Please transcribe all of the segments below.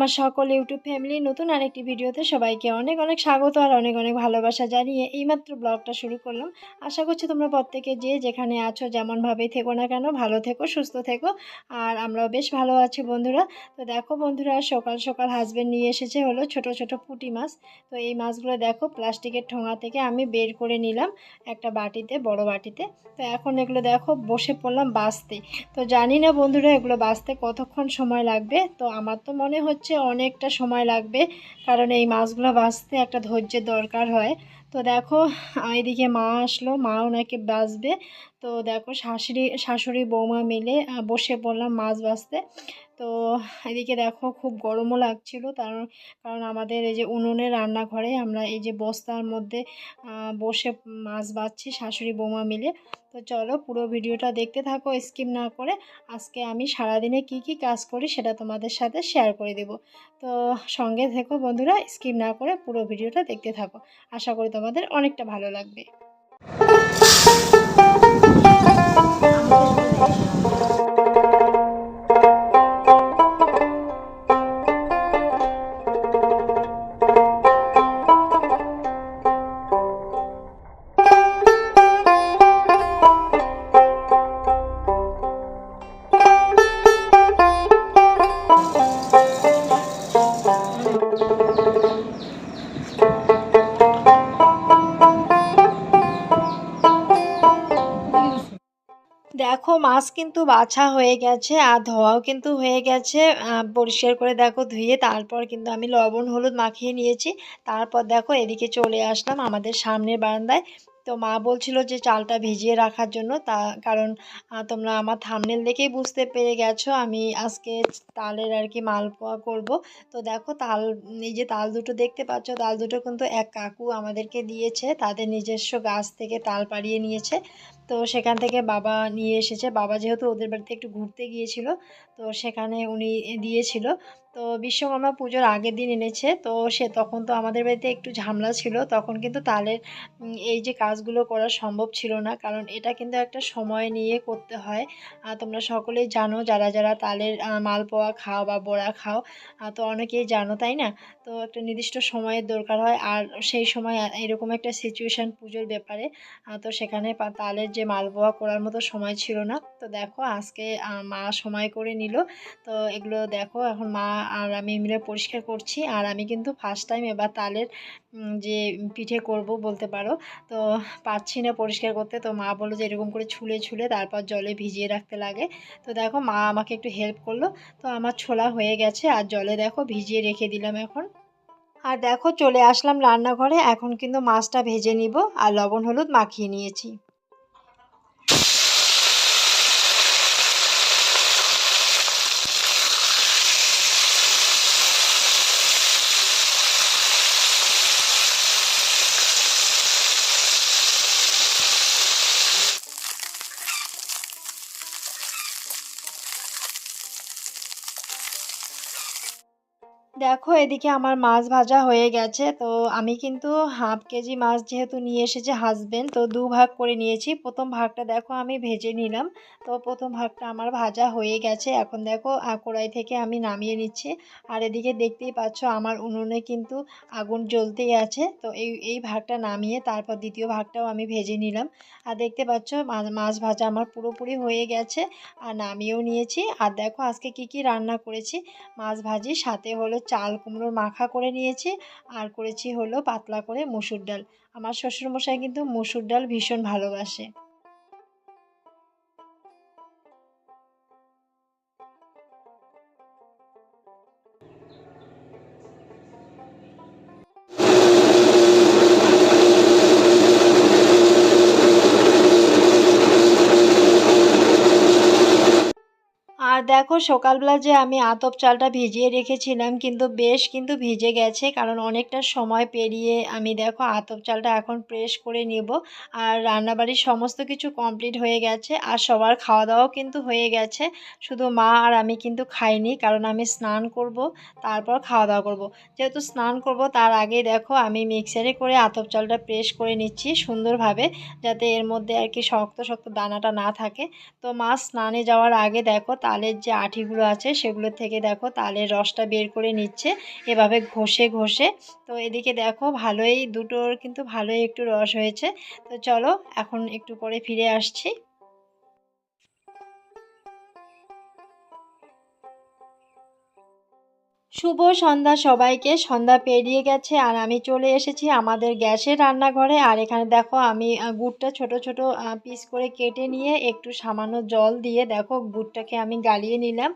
আমার সকল YouTube family নতুন আরেকটি ভিডিওতে সবাইকে অনেক অনেক স্বাগত আর অনেক অনেক ভালোবাসা জানিয়ে এইমাত্র ব্লগটা শুরু করলাম। আশা করছি তোমরা প্রত্যেকে যে যেখানে আছো যেমনভাবেই থেকো না কেন ভালো থেকো, সুস্থ থেকো আর আমরাও বেশ ভালো আছি বন্ধুরা। তো দেখো বন্ধুরা, সকাল সকাল হাজব্যান্ড নিয়ে এসেছে হলো ছোট ছোট পুঁটি মাছ। তো এই মাছগুলো দেখো প্লাস্টিকের ঠোঙা থেকে আমি বের করে নিলাম একটা বাটিতে, বড় বাটিতে। তো এখন এগুলো দেখো বসে পড়লাম বাঁচতে। তো জানি না বন্ধুরা এগুলো বাঁচতে কতক্ষণ সময় লাগবে। তো আমার তো মনে হচ্ছে অনেকটা সময় লাগবে, কারণ এই মাছগুলো বাঁচতে একটা ধৈর্যের দরকার হয়। তো দেখো এইদিকে মা আসলো, মা ওনাকে বাঁচবে তো দেখো, শাশুড়ি শাশুড়ি বৌমা মিলে বসে পড়লাম মাছ বাঁচতে তো এদিকে দেখো খুব গরমও লাগছিল। তার, কারণ আমাদের এই যে উনুনে রান্নাঘরে আমরা এই যে বস্তার মধ্যে বসে মাছ বাছছি শাশুড়ি বৌমা মিলে। তো চলো পুরো ভিডিওটা দেখতে থাকো, স্কিপ না করে। আজকে আমি সারাদিনে কি কি কাজ করি সেটা তোমাদের সাথে শেয়ার করে দেব। তো সঙ্গে থেকো বন্ধুরা, স্কিপ না করে পুরো ভিডিওটা দেখতে থাকো। আশা করি তোমাদের অনেকটা ভালো লাগবে। দেখো মাছ কিন্তু বাছা হয়ে গেছে আর ধোয়াও কিন্তু হয়ে গেছে। পরিষ্কার করে দেখো ধুয়ে তারপর কিন্তু আমি লবণ, হলুদ মাখিয়ে নিয়েছি। তারপর দেখো এদিকে চলে আসলাম আমাদের সামনের বারান্দায়। তো মা বলছিল যে চালটা ভিজিয়ে রাখার জন্য তা, কারণ তোমরা আমার থামনেল দেখেই বুঝতে পেরে গেছো আমি আজকে তালের আর কি মালপোয়া করব। তো দেখো তাল, এই যে তাল দুটো দেখতে পাচ্ছ, তাল দুটো কিন্তু এক কাকু আমাদেরকে দিয়েছে। তাদের নিজস্ব গাছ থেকে তাল পাড়িয়ে নিয়েছে। তো সেখান থেকে বাবা নিয়ে এসেছে। বাবা যেহেতু ওদের বাড়িতে একটু ঘুরতে গিয়েছিল, তো সেখানে উনি দিয়েছিল। তো বিশ্বকর্মা পুজোর আগের দিন এনেছে। তো সে তখন তো আমাদের বাড়িতে একটু ঝামেলা ছিল। তখন কিন্তু তালের এই যে কাজগুলো করা সম্ভব ছিল না। কারণ এটা কিন্তু একটা সময় নিয়ে করতে হয়। আর তোমরা সকলেই জানো, যারা যারা তালের মালপোয়া খাও বা বড়া খাও তো অনেকেই জানো, তাই না? তো একটা নির্দিষ্ট সময়ের দরকার হয়। আর সেই সময় এরকম একটা সিচুয়েশান পুজোর ব্যাপারে তো সেখানে তালের যে মালপোয়া করার মতো সময় ছিল না। তো দেখো আজকে মা সময় করে নিল। তো এগুলো দেখো, এখন মা আর আমি মিলে পরিষ্কার করছি। আর আমি কিন্তু ফার্স্ট টাইম এবার তালের যে পিঠে করব বলতে পারো। তো পারছি না পরিষ্কার করতে। তো মা বলল যে এরকম করে ছুলে ছুলে তারপর জলে ভিজিয়ে রাখতে লাগে। তো দেখো মা আমাকে একটু হেল্প করল। তো আমার ছোলা হয়ে গেছে। আর জলে দেখো ভিজিয়ে রেখে দিলাম এখন। আর দেখো চলে আসলাম রান্নাঘরে। এখন কিন্তু মাছটা ভেজে নিব। আর লবণ, হলুদ মাখিয়ে নিয়েছি। দেখো, এদিকে আমার মাছ ভাজা হয়ে গেছে। তো আমি কিন্তু হাফ কেজি মাছ যেহেতু নিয়ে এসেছে হাজবেন্ড তো দু ভাগ করে নিয়েছি। প্রথম ভাগটা দেখো আমি ভেজে নিলাম। তো প্রথম ভাগটা আমার ভাজা হয়ে গেছে। এখন দেখো কড়াই থেকে আমি নামিয়ে নিচ্ছি। আর এদিকে দেখতেই পাচ্ছ আমার উনুনে কিন্তু আগুন জ্বলতেই আছে। তো এই এই ভাগটা নামিয়ে তারপর দ্বিতীয় ভাগটাও আমি ভেজে নিলাম। আর দেখতে পাচ্ছ মাছ ভাজা আমার পুরোপুরি হয়ে গেছে। আর নামিয়েও নিয়েছি। আর দেখো, আজকে কি কি রান্না করেছি? মাছ ভাজি, সাথে হলো চাল কুমড়োর মাখা করে নিয়েছি আর করেছি হলো পাতলা করে মুসুর ডাল। আমার শ্বশুরমশাই কিন্তু মুসুর ডাল ভীষণ ভালোবাসে। দেখো, সকালবেলা যে আমি আতপ চালটা ভিজিয়ে রেখেছিলাম, কিন্তু বেশ কিন্তু ভিজে গেছে, কারণ অনেকটা সময় পেরিয়ে আমি দেখো আতপ চালটা এখন প্রেস করে নেব। আর রান্নাবাড়ির সমস্ত কিছু কমপ্লিট হয়ে গেছে, আর সবার খাওয়া দাওয়াও কিন্তু হয়ে গেছে। শুধু মা আর আমি কিন্তু খাইনি, কারণ আমি স্নান করব, তারপর খাওয়া দাওয়া করব। যেহেতু স্নান করব, তার আগে দেখো আমি মিক্সারে করে আতপ চালটা প্রেস করে নিচ্ছি সুন্দরভাবে, যাতে এর মধ্যে আর কি শক্ত শক্ত দানাটা না থাকে। তো মা স্নানে যাওয়ার আগে দেখো তালের যে আঠিগুলো আছে সেগুলো থেকে দেখো তালের রসটা বের করে নিচ্ছে, এভাবে ঘষে ঘষে। তো এদিকে দেখো ভালোই, দুটোর কিন্তু ভালোই একটু রস হয়েছে। তো চলো এখন একটু পরে ফিরে আসছি। শুভ সন্ধ্যা সবাইকে। সন্ধ্যা পেরিয়ে গেছে আর আমি চলে এসেছি আমাদের গ্যাসের রান্নাঘরে। আর এখানে দেখো আমি গুড়টা ছোট ছোট পিস করে কেটে নিয়ে একটু সামান্য জল দিয়ে দেখো গুড়টাকে আমি গালিয়ে নিলাম।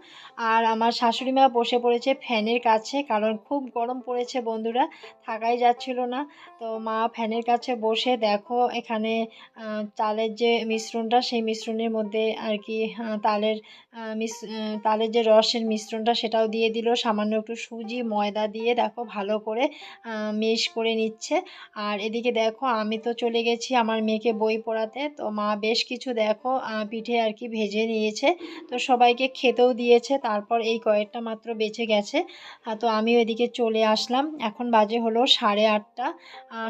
আর আমার শাশুড়ি মা বসে পড়েছে ফ্যানের কাছে কারণ খুব গরম পড়েছে বন্ধুরা, থাকাই যাচ্ছিল না। তো মা ফ্যানের কাছে বসে দেখো এখানে চালের যে মিশ্রণটা সেই মিশ্রণের মধ্যে আর কি তালের মিস তালের যে রসের মিশ্রণটা সেটাও দিয়ে দিল সামান্য একটু সুজি, ময়দা দিয়ে দেখো ভালো করে মিশ করে নিচ্ছে। আর এদিকে দেখো আমি তো চলে গেছি আমার মেয়েকে বই পড়াতে। তো মা বেশ কিছু দেখো পিঠে আর কি ভেজে নিয়েছে। তো সবাইকে খেতেও দিয়েছে, তারপর এই কয়েকটা মাত্র বেঁচে গেছে। তো আমিও এদিকে চলে আসলাম। এখন বাজে হলো সাড়ে আটটা।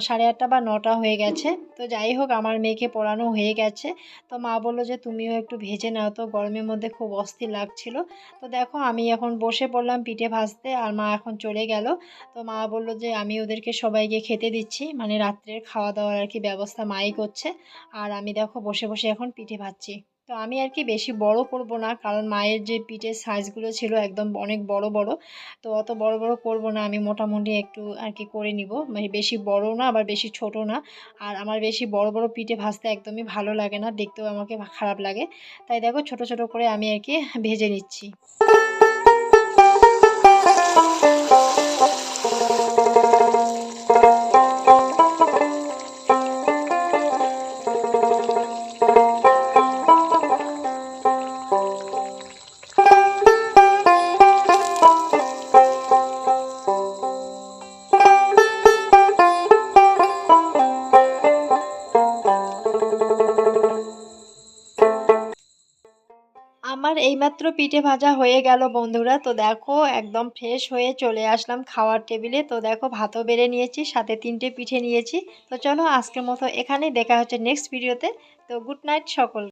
সাড়ে আটটা বা নটা হয়ে গেছে। তো যাই হোক, আমার মেয়েকে পড়ানো হয়ে গেছে। তো মা বলল যে, তুমিও একটু ভেজে নাও। তো গরমের মধ্যে খুব অস্থির লাগছিল। তো দেখো আমি এখন বসে পড়লাম পিঠে ভাজতে। আর মা এখন চলে গেল। তো মা বলল যে, আমি ওদেরকে সবাইকে খেতে দিচ্ছি। মানে রাত্রের খাওয়া দাওয়ার আর কি ব্যবস্থা মাই করছে। আর আমি দেখো বসে বসে এখন পিঠে ভাজছি। তো আমি আর কি বেশি বড় করব না, কারণ মায়ের যে পিঠের সাইজগুলো ছিল একদম অনেক বড় বড়। তো অত বড় বড় করব না, আমি মোটামুটি একটু আর কি করে নিব। মানে বেশি বড় না, আবার বেশি ছোট না। আর আমার বেশি বড় বড় পিঠে ভাজতে একদমই ভালো লাগে না, দেখতেও আমাকে খারাপ লাগে। তাই দেখো ছোট ছোট করে আমি আর কি ভেজে নিচ্ছি। আমার এইমাত্র পিঠে ভাজা হয়ে গেল বন্ধুরা। তো দেখো, একদম ফ্রেশ হয়ে চলে আসলাম খাওয়ার টেবিলে। তো দেখো, ভাতও বেড়ে নিয়েছি, সাথে তিনটে পিঠে নিয়েছি। তো চলো আজকের মতো এখানেই দেখা হচ্ছে নেক্সট ভিডিওতে তো। গুড নাইট সকল